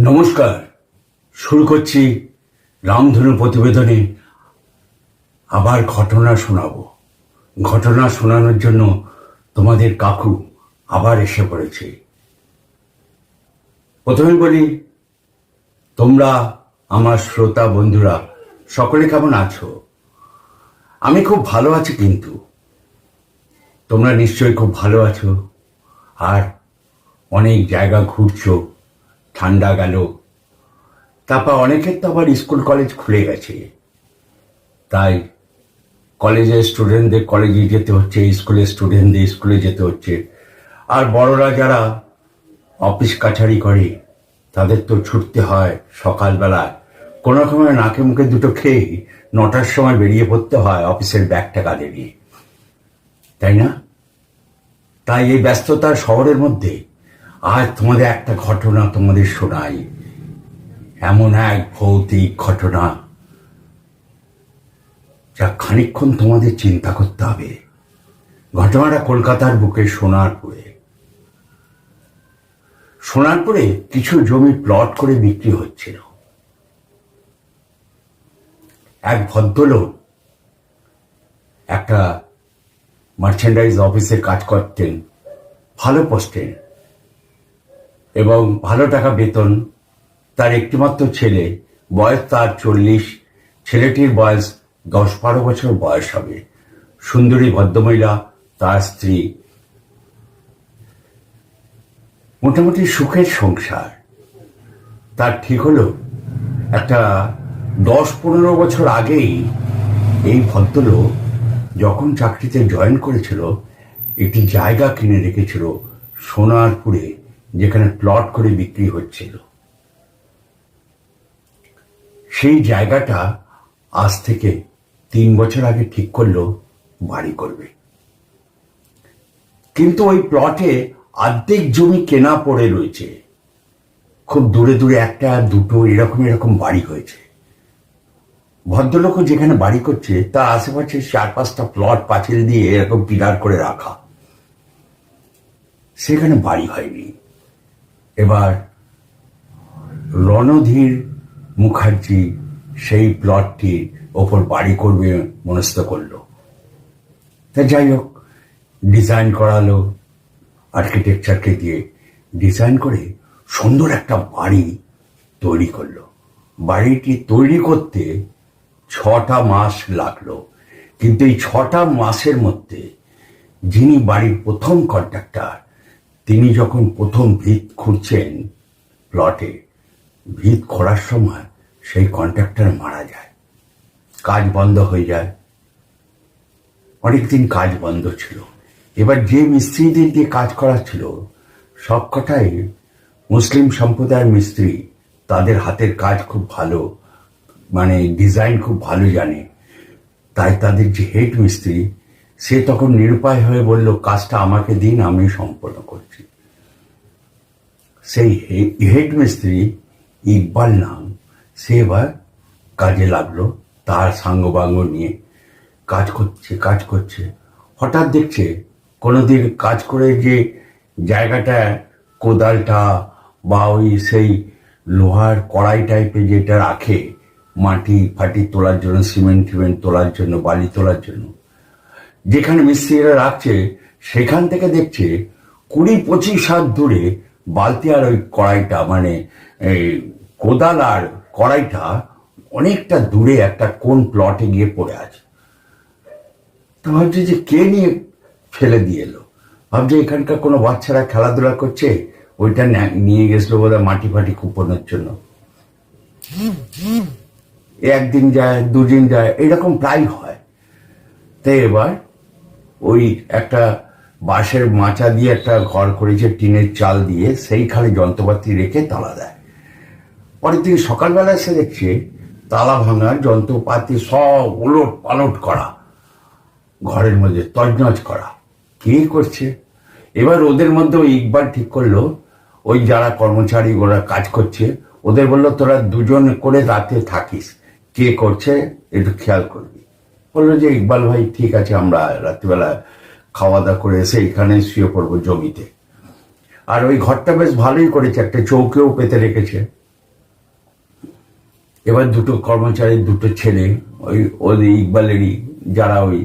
নমস্কার। শুরু করছি রামধনু প্রতিবেদনে। আবার ঘটনা শোনাবো। ঘটনা শোনানোর জন্য তোমাদের কাকু আবার এসে পড়েছে। প্রথমে বলি, তোমরা আমার শ্রোতা বন্ধুরা, সকলে কেমন আছো? আমি খুব ভালো আছি কিন্তু। তোমরা নিশ্চয়ই খুব ভালো আছো। আর অনেক জায়গা ঘুরছো। ঠান্ডা গেল। তারপর অনেকের তো আবার স্কুল কলেজ খুলে গেছে। তাই কলেজের স্টুডেন্টদের কলেজে যেতে হচ্ছে, স্কুলের স্টুডেন্টদের স্কুলে যেতে হচ্ছে। আর বড়রা যারা অফিস কাছারি করে, তাদের তো ছুটতে হয় সকালবেলায়। কোনো রকমের নাকে মুখে দুটো খেয়ে নটার সময় বেরিয়ে পড়তে হয় অফিসের ব্যাগটা কাঁধে নিয়ে। তাই না? তাই এই ব্যস্ততার শহরের মধ্যে আজ তোমাদের একটা ঘটনা তোমাদের শোনাই। এমন এক ভৌতিক ঘটনা যা খানিক্ষণ তোমাদের চিন্তা করতে হবে। ঘটনাটা কলকাতার বুকে সোনারপুরে। সোনারপুরে কিছু জমি প্লট করে বিক্রি হচ্ছিল। এক ভদ্রলোক একটা মার্চেন্ডাইজ অফিসে কাজ করতেন, ভালো পোস্টে এবং ভালো টাকা বেতন তার একটিমাত্র ছেলে। বয়স তার চল্লিশ। ছেলেটির বয়স দশ বারো বছর বয়স হবে। সুন্দরী ভদ্রমহিলা তার স্ত্রী। মোটামুটি সুখের সংসার। তার ঠিক হলো, একটা দশ পনেরো বছর আগেই এই ভদ্রলোক যখন চাকরিতে জয়েন করেছিল, একটি জায়গা কিনে রেখেছিল সোনারপুরে। যেখানে প্লট করে বিক্রি হচ্ছিল। সেই জায়গাটা আজ থেকে তিন বছর আগে ঠিক করল বাড়ি করবে। কিন্তু ওই প্লটে অর্ধেক জমি কেনা পড়ে রয়েছে। খুব দূরে দূরে একটা, দুটো, এরকম এরকম বাড়ি হয়েছে। ভদ্রলোকও যেখানে বাড়ি করছে, তার আশেপাশে চার পাঁচটা প্লট পাঁচিল দিয়ে এরকম পিলার করে রাখা। সেখানে বাড়ি হয়নি। এবার রণধীর মুখার্জি সেই প্লটটির ওপর বাড়ি করবে মনস্থ করল। তা যাই হোক, ডিজাইন করালো, আর্কিটেকচারকে দিয়ে ডিজাইন করে সুন্দর একটা বাড়ি তৈরি করল। বাড়িটি তৈরি করতে ছটা মাস লাগল, কিন্তু এই ছটা মাসের মধ্যে যিনি বাড়ির প্রথম কন্ট্রাক্টর তিনি যখন প্রথম ভিত খুঁড়ছেন প্লটে ভিত খোঁড়ার সময় সেই কন্ট্রাক্টর মারা যায়। কাজ বন্ধ হয়ে যায়। অনেকদিন কাজ বন্ধ ছিল। এবার যে মিস্ত্রিদের দিয়ে কাজ করাচ্ছিল সব কটাই মুসলিম সম্প্রদায়ের মিস্ত্রি। তাদের হাতের কাজ খুব ভালো মানে ডিজাইন খুব ভালো জানে। তাই তাদের যে হেড মিস্ত্রি সে তখন নিরুপায় হয়ে বলল, কাজটা আমাকে দিন, আমি সম্পন্ন করছি। সেই হেড মিস্ত্রি ইকবাল নাম, সে এবার কাজে লাগল, তার সাঙ্গবাঙ্গ নিয়ে কাজ করছে কাজ করছে। হঠাৎ দেখছে কোনোদিন কাজ করে যে জায়গাটা কোদালটা বা ওই সেই লোহার কড়াই টাইপের যেটা রাখে মাটি ফাটি তোলার জন্য সিমেন্ট টিমেন্ট তোলার জন্য, বালি তোলার জন্য যেখানে মিস্ত্রিরা রাখছে, সেখান থেকে দেখছে কুড়ি পঁচিশ হাত দূরে বালতি আর ওই কড়াইটা মানে এই কোদাল আর কড়াইটা অনেকটা দূরে একটা কোন প্লটে গিয়ে পড়ে আছে। তো ভাবছে যে কে নিয়ে ফেলে দিয়ে এলো? ভাবছে এখানকার কোনো বাচ্চারা খেলাধুলা করছে, ওইটা নিয়ে গেছিল বোধহয় মাটি ফাটি কুপনের জন্য। একদিন যায়, দুদিন যায়, এরকম প্রায় হয়। তাই এবার ওই একটা বাঁশের মাচা দিয়ে একটা ঘর করেছে, টিনের চাল দিয়ে, সেইখানে যন্ত্রপাতি রেখে তালা দেয়। পরের দিন সকালবেলা এসে দেখছে, তালা ভাঙার যন্ত্রপাতি সব ওলট পালট করা, ঘরের মধ্যে তজনজ করা। কে করছে? এবার ওদের মধ্যে ওই ইকবাল ঠিক করল, ওই যারা কর্মচারী ওরা কাজ করছে, ওদের বলল, তোরা দুজন করে রাতে থাকিস। কে করছে? একটু খেয়াল করবি। বলল যে, ইকবাল ভাই, ঠিক আছে, আমরা রাত্রিবেলা খাওয়া দাওয়া করে এসে এখানে শুয়ে পড়ব জমিতে। আর ওই ঘরটা বেশ ভালোই করেছে, একটা চৌকেও পেতে রেখেছে। এবার দুটো কর্মচারী, দুটো ছেলে, ওই, ওদের ইকবালেরই, যারা ওই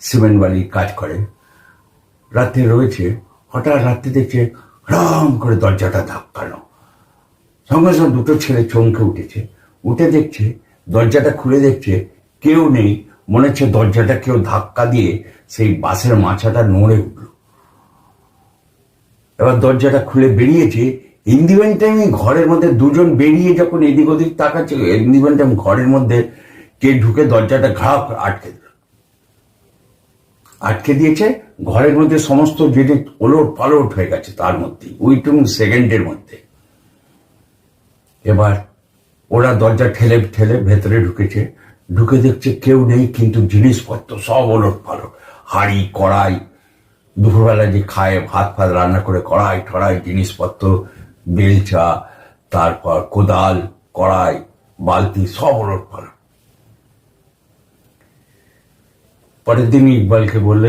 সিমেন্ট বালির কাজ করে, রাত্রে রয়েছে, হঠাৎ রাত্রে দেখছে, রাম করে দরজাটা ধাক্কানো। সঙ্গে সঙ্গে দুটো ছেলে চমকে উঠেছে। উঠে দেখছে, দরজাটা খুলে দেখছে, কেউ নেই মনে হচ্ছে দরজাটা কেউ ধাক্কা দিয়ে সেই বাসের মাথাটা নড়ে উঠল। এবার দরজাটা খুলে বেরিয়েছে। ইন্দিবেন টাইমে ঘরের মধ্যে দুজন বেরিয়ে যখন এদিক ওদিক তাকাচ্ছে ইন্দিবেন টাইম ঘরের মধ্যে কে ঢুকে দরজাটা ঘাপ আটকে দিল। আটকে দিয়েছে, ঘরের মধ্যে সমস্ত জিনিস ওলট পালট হয়ে গেছে তার মধ্যে ওইটুকু সেকেন্ডের মধ্যে। এবার ওরা দরজা ঠেলে ঠেলে ভেতরে ঢুকেছে। ঢুকে দেখছে কেউ নেই, কিন্তু জিনিসপত্র সব ওলট পালট। হাড়ি, কড়াই, দুপুরবেলা যে খায়, ভাত ফাত রান্না করে কড়াই, ঠড়াই, জিনিসপত্র, বেলচা, তারপর কোদাল, কড়াই, বালতি, সব ওলট পালট। পরের দিন ইকবালকে বললে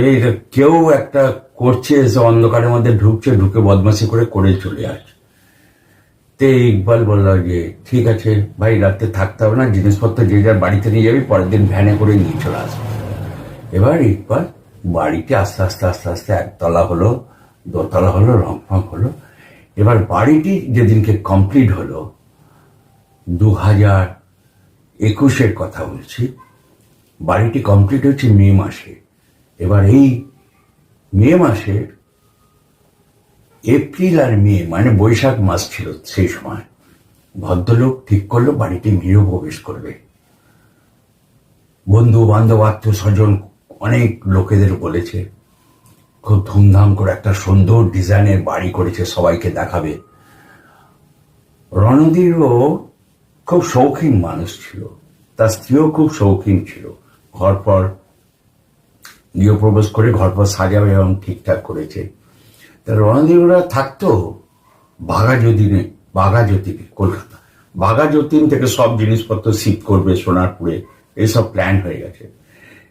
কেউ একটা করছে, এসে অন্ধকারের মধ্যে ঢুকছে, ঢুকে বদমাশি করে করে চলে আসছে। তে ইকবাল বলল যে, ঠিক আছে, ভাই, রাতে থাকতে হবে না, জিনিসপত্র যে যার বাড়িতে নিয়ে যাবি, পরের দিন ভ্যানে করে নিয়ে চলে আসবে। এবার ইকবাল বাড়িতে আস্তে আস্তে আস্তে আস্তে একতলা হলো, দোতলা হলো রং ফং হলো। এবার বাড়িটি যেদিনকে কমপ্লিট হলো দু হাজার একুশের কথা বলছি, বাড়িটি কমপ্লিট হচ্ছে মে মাসে। এবার এই মে মাসের এপ্রিল আর মে মানে বৈশাখ মাস ছিল সেই সময়। ভদ্রলোক ঠিক করল, বাড়িতে প্রবেশ করবে। বন্ধু, বান্ধব, আত্মীয় স্বজন অনেক লোকেদের বলেছে, খুব ধুমধাম করে একটা সুন্দর ডিজাইনের বাড়ি করেছে, সবাইকে দেখাবে। রণধীরও খুব শৌখিন মানুষ ছিল, তার স্ত্রীও খুব শৌখিন ছিল। ঘর পর গৃহপ্রবেশ করে ঘর পর সাজাবে এবং ঠিকঠাক করেছে। তা রণধীররা থাকতো বাঘা যতীনে বাঘা যতীনে কলকাতা। বাঘা যতীন থেকে সব জিনিসপত্র শিফট করবে, সোনারপুরে, এসব প্ল্যান হয়ে গেছে।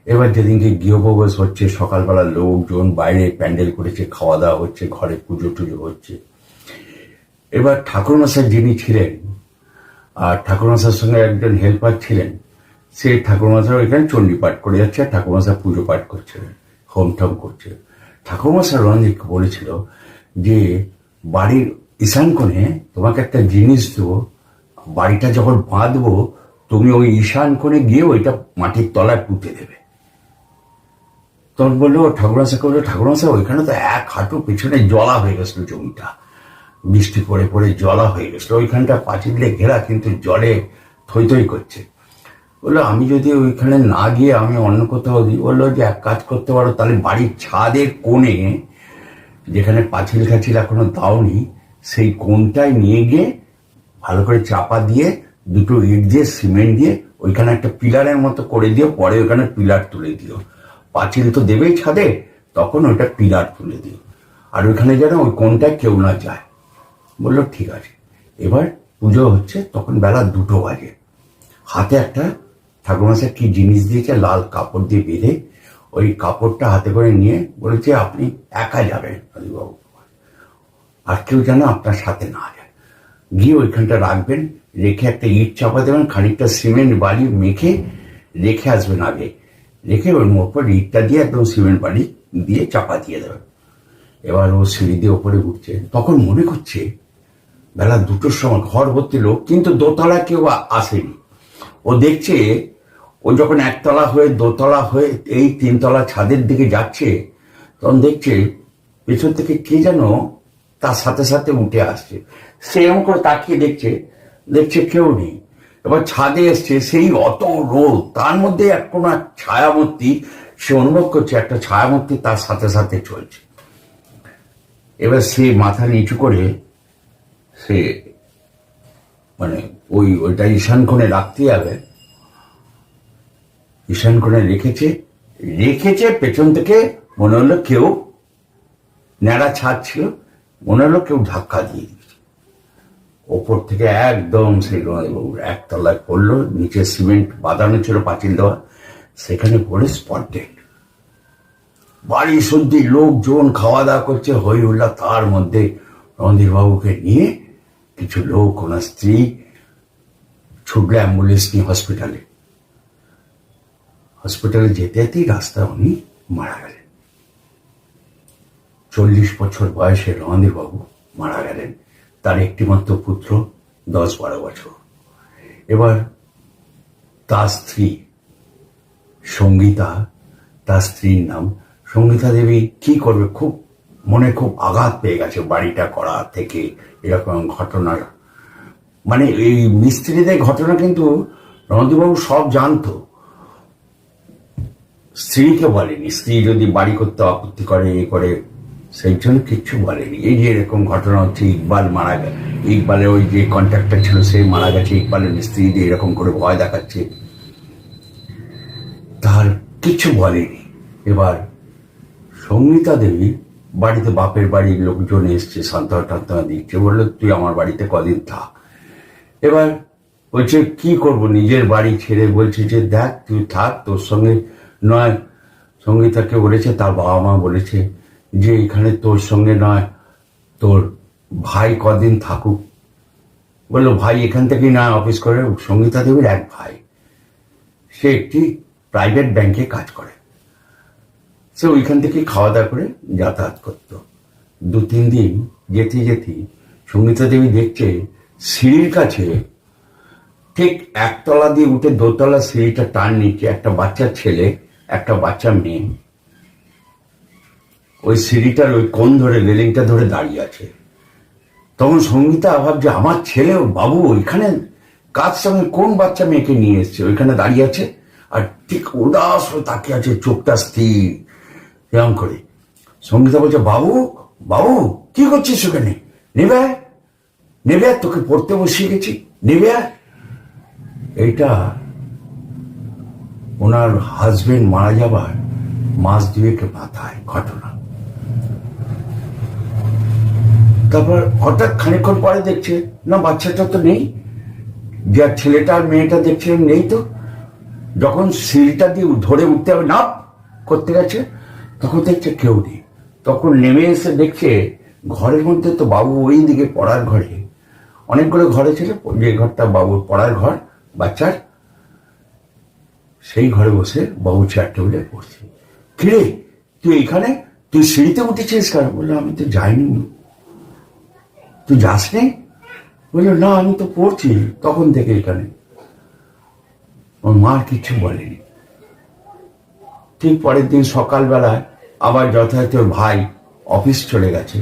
এবার যেদিনকে গৃহপ্রবেশ হচ্ছে, সকালবেলা লোকজন বাইরে প্যান্ডেল করেছে খাওয়া দাওয়া হচ্ছে, ঘরে পুজো টুজো হচ্ছে। এবার ঠাকুরমশাই যিনি ছিলেন, আর ঠাকুরমশার সঙ্গে একজন হেল্পার ছিলেন, সে ঠাকুরমশাই এখানে চণ্ডী পাঠ করে যাচ্ছে, আর ঠাকুরমশাই পুজো পাঠ করছে হোম ঠম করছে ঠাকুরমশাই রঞ্জিতকে বলেছিল যে বাড়ির ঈশান কোণে তোমাকে একটা জিনিস দেবো, বাড়িটা যখন বাঁধবো, তুমি ওই ঈশান কোণে গিয়ে ওইটা মাটির তলায় পুঁতে দেবে। তখন বলল ঠাকুরমশাইকে বলল ঠাকুরমশাই ওইখানে তো এক হাঁটু পিছনে জলা হয়ে গেছিল জমিটা। বৃষ্টি পড়ে পড়ে জলা হয়ে গেছিল। ওইখানটা পাঁচিল ঘেরা, কিন্তু জলে থই থই করছে। বলল, আমি যদি ওইখানে না গিয়ে আমি অন্য কোথাও দিই। বলল, যে এক কাজ করতে পারো, তাহলে বাড়ির ছাদের কোণে, যেখানে পাঁচিল খাচিল এখনও দাওনি, সেই কোণটায় নিয়ে গিয়ে ভালো করে চাপা দিয়ে, দুটো ইট দিয়ে, সিমেন্ট দিয়ে, ওইখানে একটা পিলারের মতো করে দিও, পরে ওইখানে পিলার তুলে দিও। পাঁচিল তো দেবেই ছাদে, তখন ওইটা পিলার তুলে দিও। আর ওইখানে যেন ওই কোণটায় কেউ না যায়। বলল, ঠিক আছে। এবার পুজো হচ্ছে, তখন বেলা দুটো বাজে। হাতে একটা ঠাকুরমশাই কি জিনিস দিয়েছে? লাল কাপড় দিয়ে বেঁধে ওই কাপড়টা হাতে করে নিয়ে বলেছে, আপনি একা যাবেন বাবু আর কেউ যেন আপনার সাথে না যায়। গিয়ে ওইখানটা রাখবেন, রেখে একটা ইট চাপা দেবেন, খানিকটা সিমেন্ট বালি মেখে রেখে আসবেন আগে। রেখে ওর ওপর ইটটা দিয়ে একদম সিমেন্ট বালি দিয়ে চাপা দিয়ে দেবেন। এবার ও সিঁড়ি দিয়ে ওপরে উঠছে। তখন মনে করছে, বেলা দুটোর সময় ঘর ভর্তি লোক, কিন্তু দোতলা কেউ আসেনি। ও দেখছে, ও যখন একতলা হয়ে দোতলা হয়ে এই তিনতলা ছাদের দিকে যাচ্ছে, তখন দেখছে পেছন থেকে কে যেন তার সাথে সাথে উঠে আসছে। সে এমন করে তাকিয়ে দেখছে দেখছে কেউ নেই। এবার ছাদে এসছে, সেই অত রোদ, তার মধ্যে এক কোনো ছায়ামূর্তি, সে অনুভব করছে একটা ছায়ামূর্তি তার সাথে সাথে চলছে। এবার সে মাথা নিচু করে, সে মানে ওই ওইটা ঈশান কোণে রাখতে যাবে ঈশান কোণে রেখেছে রেখেছে, পেছন থেকে মনে হলো কেউ ন্যাড়া ছাদ ছিল, মনে হলো কেউ ধাক্কা দিয়ে দিয়েছে। ওপর থেকে একদম সেই একতলায় পড়ল, নিচে সিমেন্ট বাঁধানো ছিল পাঁচিল দেওয়া, সেখানে পড়ে স্পট ডেট বাড়ি শুদ্ধি লোকজন খাওয়া দাওয়া করছে হই হুল্লা তার মধ্যে রণধীর বাবুকে নিয়ে কিছু লোক, ওনার স্ত্রী ছুটলো অ্যাম্বুলেন্স নিয়ে হসপিটালে হসপিটালে যেতে যেতেই রাস্তায় উনি মারা গেলেন। চল্লিশ বছর বয়সে বাবু মারা গেলেন। তার একটিমাত্র পুত্র, দশ বারো বছর। এবার তার স্ত্রী, সঙ্গীতা, তার স্ত্রীর নাম সঙ্গীতা দেবী কি করবে খুব মনে খুব আঘাত পেয়ে গেছে বাড়িটা করা থেকে এরকম ঘটনার মানে এই মিস্ত্রিদের ঘটনা কিন্তু রণদীপবাবু সব জানতো। স্ত্রীকে বলেনি, স্ত্রী যদি বাড়ি করতে আপত্তি করে এ করে, সেই জন্য কিচ্ছু বলেনি। এই যে এরকম ঘটনা হচ্ছে, ইকবাল মারা গেছে ইকবালের ওই যে কন্ট্রাক্টর ছিল, সে মারা গেছে। ইকবালের স্ত্রী দিয়ে এরকম করে ভয় দেখাচ্ছে। তার কিছু বলেনি। এবার সঙ্গীতা দেবী বাড়িতে বাপের বাড়ির লোকজন এসছে সান্ত্বনা টান্তনা দিচ্ছে, বলল, তুই আমার বাড়িতে কদিন থাক। এবার বলছে, কি করব, নিজের বাড়ি ছেড়ে? বলছে যে, দেখ, তুই থাক, তোর সঙ্গে নয় সঙ্গীতাকে বলেছে, তার বাবা মা বলেছে যে, এখানে তোর সঙ্গে নয়, তোর ভাই কদিন থাকুক। বলল, ভাই এখান থেকেই নয়, অফিস করে সঙ্গীতা দেবীর এক ভাই। সে একটি প্রাইভেট ব্যাংকে কাজ করে। সে ওইখান থেকে খাওয়া দাওয়া করে যাতায়াত করতো। দু তিন দিন যেতে যেতে সঙ্গীতা দেবী দেখছে সিঁড়ির কাছে ঠিক একতলা দিয়ে উঠে দোতলা সিঁড়িটা টান নিচ্ছে একটা বাচ্চা ছেলে, একটা বাচ্চা মেয়ে। ওই সিঁড়িটার ওই কোন ধরে, রেলিংটা ধরে দাঁড়িয়ে আছে। তখন সঙ্গীতা ভাবছে, আমার ছেলে বাবু ওইখানে? কাজ সঙ্গে কোন বাচ্চা মেয়েকে নিয়ে এসছে? ওইখানে দাঁড়িয়ে আছে? আর ঠিক উদাস তাকিয়ে আছে, চোখটা স্থির। এরকম করে। সঙ্গীতা বলছে, বাবু বাবু, কি করছিস ওখানে? নেবে? নেবে? তোকে পড়তে বসিয়ে গেছি। নেবে? এইটা ওনার হাজবেন্ড মারা যাবার মাস দুয়েক মাথায় ঘটনা। তারপর হঠাৎ খানিকক্ষণ পরে দেখছে, না, বাচ্চাটা তো নেই। যে ছেলেটা আর মেয়েটা দেখছিলেন নেই তো। যখন সিঁড়িটা দিয়ে ধরে উঠতে হবে না করতে গেছে। তখন দেখছে কেউ নেই। তখন নেমে এসে দেখছে ঘরের মধ্যে তো বাবু ওই দিকে পড়ার ঘরে। অনেকগুলো ঘরে ছিল, যে ঘরটা বাবুর পড়ার ঘর, বাচ্চার। সেই ঘরে বসে বাবু চেয়ার টেবিলে পড়ছে। কিরে, তুই এখানে? তুই সিঁড়িতে উঠেছিস কেন? বলল, আমি তো যাইনি। তুই যাস নি বলল, না, আমি তো পড়ছি। তখন থেকে এখানে ওর মা আর কিচ্ছু বলেনি। ঠিক পরের দিন সকালবেলায় আবার যথাযথ ওর ভাই অফিস চলে গেছে।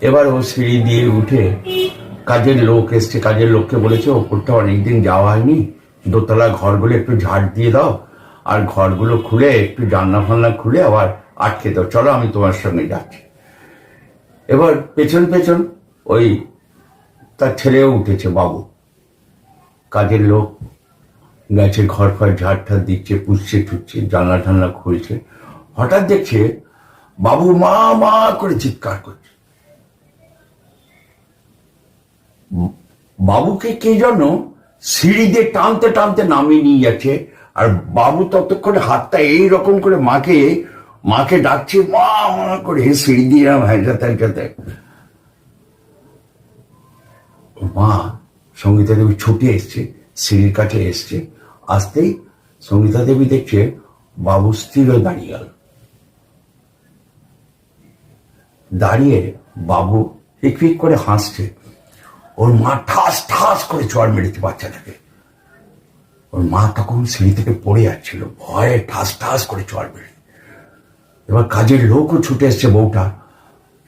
এবার ও সিঁড়ি দিয়ে উঠে কাজের লোক এসছে। কাজের লোককে বলেছে, ওপরটা অনেকদিন যাওয়া হয়নি। দোতলা ঘরগুলো একটু ঝাড় দিয়ে দাও। আর ঘরগুলো খুলে একটু জানলা ফান্না খুলে আবার আটকে দাও। চলো, আমি তোমার সঙ্গে যাচ্ছি। এবার পেছন পেছন ওই তার ছেলেও উঠেছে, বাবু। কাজের লোক গেছে ঘর ফর ঝাড় ঠাড় দিচ্ছে, পুষছে ঠুচ্ছে জানলা টানলা খুলছে। হঠাৎ দেখছে বাবু মা মা করে চিৎকার করছে। বাবুকে কে যেন সিঁড়ি দিয়ে টানতে টানতে নামিয়ে নিয়ে যাচ্ছে, আর বাবু ততক্ষণে হাতটা এই রকম করে মাকে মাকে ডাকছে, মা মা করে সিঁড়ি দিয়ে হেঁটাতে হেঁটাতে মা সঙ্গীতা দেবী ছুটে এসছে, সিঁড়ির কাছে এসছে, আসতেই সঙ্গীতা দেবী দেখছে বাবু স্থির হয়ে দাঁড়িয়ে গেল। দাঁড়িয়ে বাবু ফিক করে হাসছে। ওর মা ঠাস ঠাস করে চড় মেরেছে বাচ্চাটাকে। ওর মা তখন সিঁড়ি থেকে পড়ে যাচ্ছিল, ভয়ে ঠাস ঠাস করে চড় মেরে এবার কাজের লোকও ছুটে এসছে বউটা।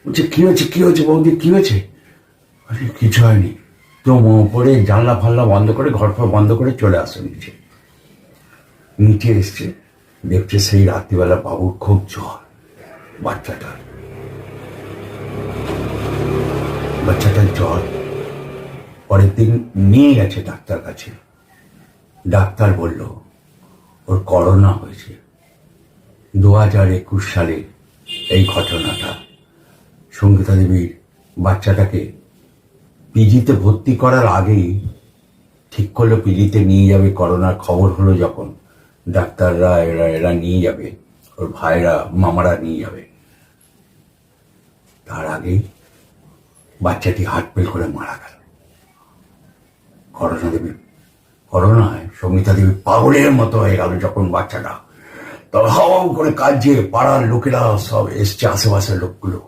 বলছে, কি হয়েছে? কি হয়েছে বৌদি? কি হয়েছে? আরে, কিছু হয়নি। তো পরে জানলা ফাল্লা বন্ধ করে, ঘর ফর বন্ধ করে চলে আসো নিচে। নিচে এসছে, দেখছে সেই রাত্রিবেলা বাবুর খুব জ্বর, বাচ্চাটার। বাচ্চাটার জ্বর। পরের দিন নিয়ে গেছে ডাক্তার কাছে। ডাক্তার বলল, ওর করোনা হয়েছে। দু হাজার একুশ সালে এই ঘটনাটা। সঙ্গীতা দেবীর বাচ্চাটাকে পিজিতে ভর্তি করার আগেই ঠিক করল, পিজিতে নিয়ে যাবে। করোনার খবর হলো যখন ডাক্তাররা এরা এরা নিয়ে যাবে। ওর ভাইরা, মামারা নিয়ে যাবে। তার আগেই বাচ্চাটি হার্ট ফেল করে মারা গেল। করোনা দেবী, করোনায় সঙ্গীতা দেবী পাগলের মতো হয়ে গেল যখন বাচ্চাটা। তবে হাওয়া করে কাজে পাড়ার লোকেরা সব এসছে আশেপাশের লোকগুলো।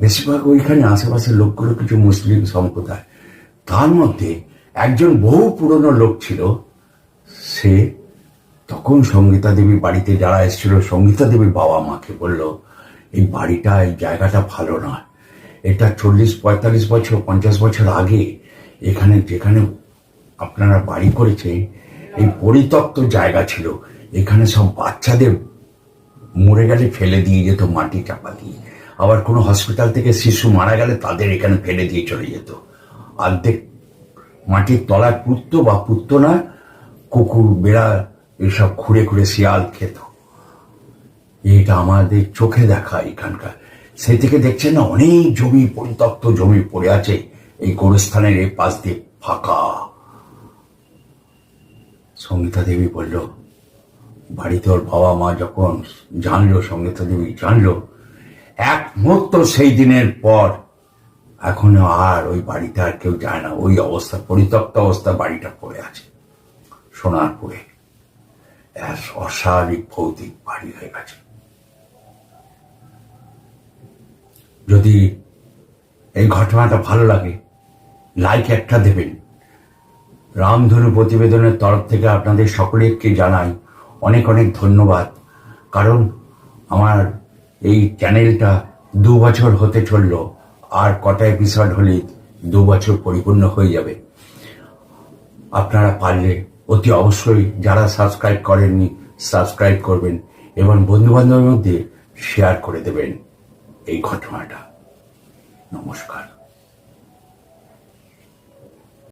বেশিরভাগ ওইখানে আশেপাশের লোকগুলো কিছু মুসলিম সম্প্রদায়। তার মধ্যে একজন বহু পুরনো লোক ছিল, সে তখন সঙ্গীতা দেবী বাড়িতে যারা এসেছিল সঙ্গীতা দেবীর বাবা মাকে বলল, এই বাড়িটা, এই জায়গাটা ভালো নয়। এটা চল্লিশ, পঁয়তাল্লিশ বছর, পঞ্চাশ বছর আগে এখানে, যেখানে আপনারা বাড়ি করেছে এই পরিত্যক্ত জায়গা ছিল। এখানে সব বাচ্চাদের মরে গেলে ফেলে দিয়ে যেত, মাটি চাপা দিয়ে। আবার কোনো হসপিটাল থেকে শিশু মারা গেলে তাদের এখানে ফেলে দিয়ে চলে যেত। অর্ধেক মাটির তলায় পুত্ত বা পুত্ত না, কুকুর, বেড়া এসব খুঁড়ে খুঁড়ে শিয়াল খেত। এটা আমাদের চোখে দেখা এখানকার। সেই থেকে দেখছেন না, অনেক জমি পরিত্যক্ত জমি পড়ে আছে। এই গোরস্থানের এই পাশ দিয়ে ফাঁকা। সঙ্গীতা দেবী বলল, বাড়িতে ওর বাবা মা যখন জানলো, সঙ্গীতা দেবী জানলো একমাত্র সেই দিনের পর এখন আর ওই বাড়িতে আর কেউ যায় না। ওই অবস্থা, পরিত্যক্ত অবস্থা বাড়িটা পড়ে আছে, সোনারপুরে। অস্বাভাবিক ভৌতিক বাড়ি হয়ে গেছে। যদি এই ঘটনাটা ভালো লাগে লাইক একটা দেবেন। রামধনু প্রতিবেদনের তরফ থেকে আপনাদের সকলেকে জানাই অনেক অনেক ধন্যবাদ। কারণ আমার এই চ্যানেলটা দু বছর হতে চলল, আর কটা এপিসোড হলে দু বছর পরিপূর্ণ হয়ে যাবে। আপনারা পারলে অতি অবশ্যই যারা সাবস্ক্রাইব করেননি সাবস্ক্রাইব করবেন এবং বন্ধু বান্ধবের মধ্যে শেয়ার করে দেবেন। এই ঘটনাটা। নমস্কার।